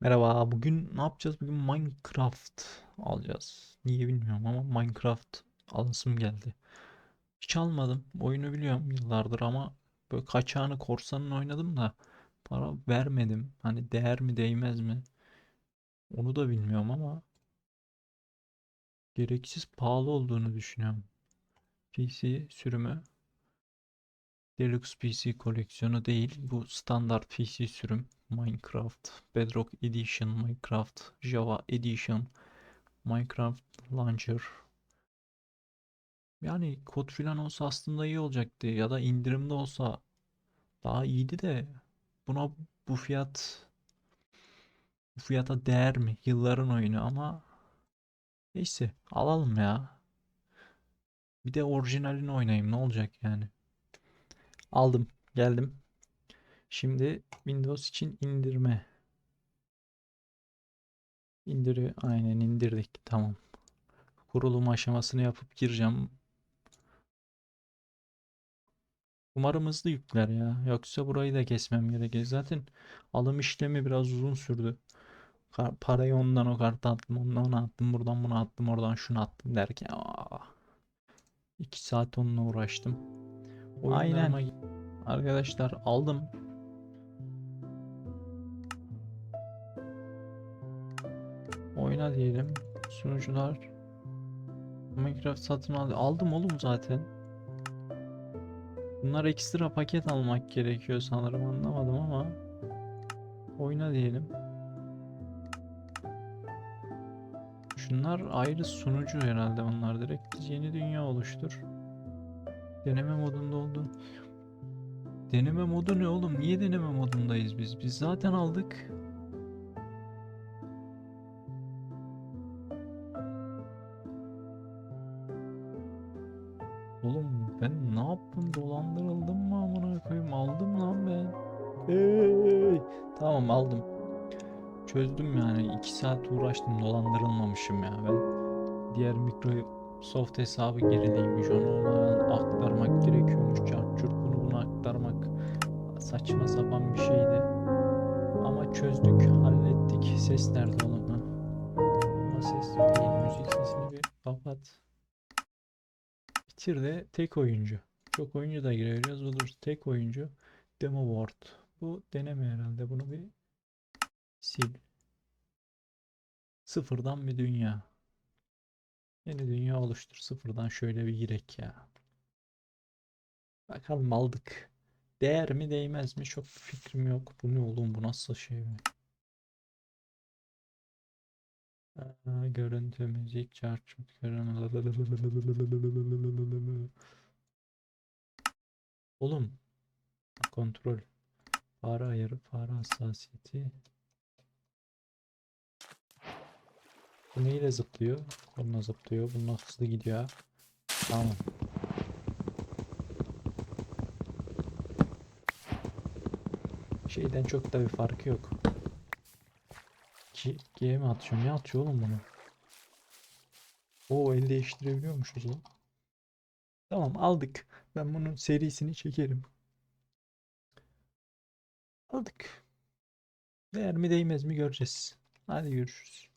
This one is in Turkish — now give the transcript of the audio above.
Merhaba, bugün ne yapacağız? Bugün Minecraft alacağız. Niye bilmiyorum ama Minecraft alasım geldi. Hiç almadım. Oyunu biliyorum yıllardır ama böyle kaçağını korsanını oynadım da para vermedim. Hani değer mi değmez mi? Onu da bilmiyorum ama gereksiz pahalı olduğunu düşünüyorum. PC sürümü Deluxe PC koleksiyonu değil. Bu standart PC sürüm. Minecraft Bedrock Edition, Minecraft Java Edition, Minecraft Launcher. Yani kod filan olsa aslında iyi olacaktı ya da indirimde olsa daha iyiydi de buna bu fiyat bu fiyata değer mi? Yılların oyunu ama neyse alalım ya. Bir de orijinalini oynayayım ne olacak yani. Aldım, geldim. Şimdi Windows için indirme. İndiri aynen indirdik. Tamam. Kurulum aşamasını yapıp gireceğim. Umarım hızlı yükler ya. Yoksa burayı da kesmem gerekir. Zaten alım işlemi biraz uzun sürdü. Parayı ondan o karta attım, ondan ona attım, buradan bunu attım, oradan şunu attım derken aa, 2 saat onunla uğraştım. Aynen. Oyunlarıma Arkadaşlar aldım. Oyna diyelim. Sunucular. Minecraft satın al. Aldım oğlum zaten. Bunlar ekstra paket almak gerekiyor sanırım anlamadım ama. Oyna diyelim. Şunlar ayrı sunucu herhalde bunlar direkt yeni dünya oluştur. Deneme modunda oldu. Deneme modu ne oğlum? Niye deneme modundayız biz? Biz zaten aldık. Oğlum ben ne yaptım? Dolandırıldım mı amına koyayım? Aldım lan ben. Hey! Tamam aldım. Çözdüm yani. 2 saat uğraştım dolandırılmamışım ya ben. Diğer Microsoft hesabı gerideymiş. Onu aktarmak gerekiyormuş. Çarp çurt bunu buna aktarmak saçma sapan bir şeydi. Ama çözdük, hallettik. Ses nerede oğlum ha? Ses değil. Müzik sesini bir kapat. Bitir de tek oyuncu. Çok oyuncu da girebiliyoruz. Olur tek oyuncu. Demo World. Bu deneme herhalde. Bunu bir sil. Sıfırdan bir dünya. Yeni dünya oluştur. Sıfırdan şöyle bir girek ya. Bakalım aldık. Değer mi değmez mi çok fikrim yok. Bu ne oğlum bu nasıl şey mi? Aa, görüntü, müzik, çarçurt, görüntü. Oğlum. Kontrol. Fare ayarı, fare hassasiyeti. Bu neyle zıplıyor? Bununla zıplıyor. Bununla hızlı gidiyor. Tamam. Şeyden çok da bir farkı yok. G, G mi atıyor? Ne atıyor oğlum bunu? Oo el değiştirebiliyormuşuz lan. Tamam aldık. Ben bunun serisini çekerim. Aldık. Değer mi değmez mi göreceğiz. Hadi görüşürüz.